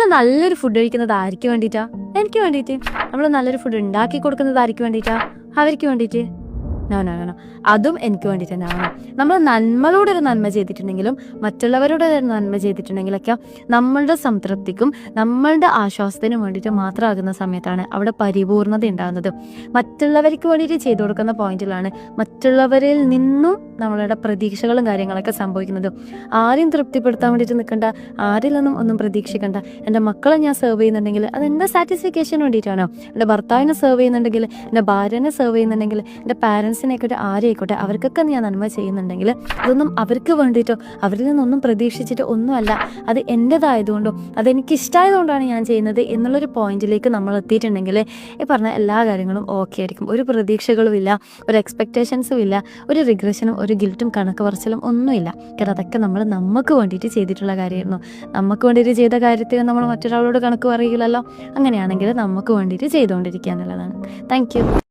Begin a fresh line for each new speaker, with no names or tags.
നമ്മൾ നല്ലൊരു ഫുഡ് കഴിക്കുന്നത് ആർക്ക് വേണ്ടിയിട്ടാ? എനിക്ക് വേണ്ടിയിട്ട്. നമ്മൾ നല്ലൊരു ഫുഡ് ഉണ്ടാക്കി കൊടുക്കുന്നത് ആർക്ക് വേണ്ടിയിട്ടാ? അവർക്ക് വേണ്ടിയിട്ട്. നോ നോ നോ അതും എനിക്ക് വേണ്ടിയിട്ട് തന്നെ ആവണം നമ്മൾ നന്മകളോടെ ഒരു നന്മ ചെയ്തിട്ടുണ്ടെങ്കിലും മറ്റുള്ളവരോട് ഒരു നന്മ ചെയ്തിട്ടുണ്ടെങ്കിലൊക്കെ നമ്മളുടെ സംതൃപ്തിക്കും നമ്മളുടെ ആശ്വാസത്തിനും വേണ്ടിയിട്ട് മാത്രമാകുന്ന സമയത്താണ് അവിടെ പരിപൂർണത ഉണ്ടാകുന്നത്. മറ്റുള്ളവർക്ക് വേണ്ടിയിട്ട് ചെയ്തു കൊടുക്കുന്ന പോയിന്റിലാണ് മറ്റുള്ളവരിൽ നിന്നും നമ്മളുടെ പ്രതീക്ഷകളും കാര്യങ്ങളൊക്കെ സംഭവിക്കുന്നത്. ആരെയും തൃപ്തിപ്പെടുത്താൻ വേണ്ടിയിട്ട് നിൽക്കണ്ട ആരിൽ നിന്നും ഒന്നും പ്രതീക്ഷിക്കണ്ട. എന്റെ മക്കളെ ഞാൻ സെർവ് ചെയ്യുന്നുണ്ടെങ്കിൽ അത് എന്റെ സാറ്റിസ്ഫിക്കേഷന് വേണ്ടിയിട്ടാണോ? എന്റെ ഭർത്താവിനെ സെർവ് ചെയ്യുന്നുണ്ടെങ്കിൽ എന്റെ ഭാര്യനെ സെർവ് ചെയ്യുന്നുണ്ടെങ്കിൽ എന്റെ പാരൻസിനെ ആയിക്കോട്ടെ ആരെ ആയിക്കോട്ടെ അവർക്കൊക്കെ ഞാൻ നന്മ ചെയ്യുന്നുണ്ടെങ്കിൽ അതൊന്നും അവർക്ക് വേണ്ടിയിട്ടോ അവരിൽ നിന്നൊന്നും പ്രതീക്ഷിച്ചിട്ടോ ഒന്നുമല്ല. അത് എന്റെതായതുകൊണ്ടോ അതെനിക്ക് ഇഷ്ടമായതുകൊണ്ടാണ് ഞാൻ ചെയ്യുന്നത് എന്നുള്ളൊരു പോയിന്റിലേക്ക് നമ്മൾ എത്തിയിട്ടുണ്ടെങ്കിൽ ഈ പറഞ്ഞ എല്ലാ കാര്യങ്ങളും ഓക്കെ ആയിരിക്കും. ഒരു പ്രതീക്ഷകളും ഇല്ല ഒരു എക്സ്പെക്റ്റേഷൻസും ഇല്ല ഒരു റിഗ്രഷനും ഒരു ഗിൽറ്റും കണക്ക് പറച്ചിലും ഒന്നുമില്ല. കാരണം അതൊക്കെ നമ്മൾ നമുക്ക് വേണ്ടിയിട്ട് ചെയ്തിട്ടുള്ള കാര്യമായിരുന്നു. നമുക്ക് വേണ്ടിയിട്ട് ചെയ്ത കാര്യത്തിൽ നമ്മൾ മറ്റൊരാളോട് കണക്ക് പറയില്ലല്ലോ. അങ്ങനെയാണെങ്കിൽ നമുക്ക് വേണ്ടിയിട്ട് ചെയ്തുകൊണ്ടിരിക്കുക എന്നുള്ളതാണ്. താങ്ക്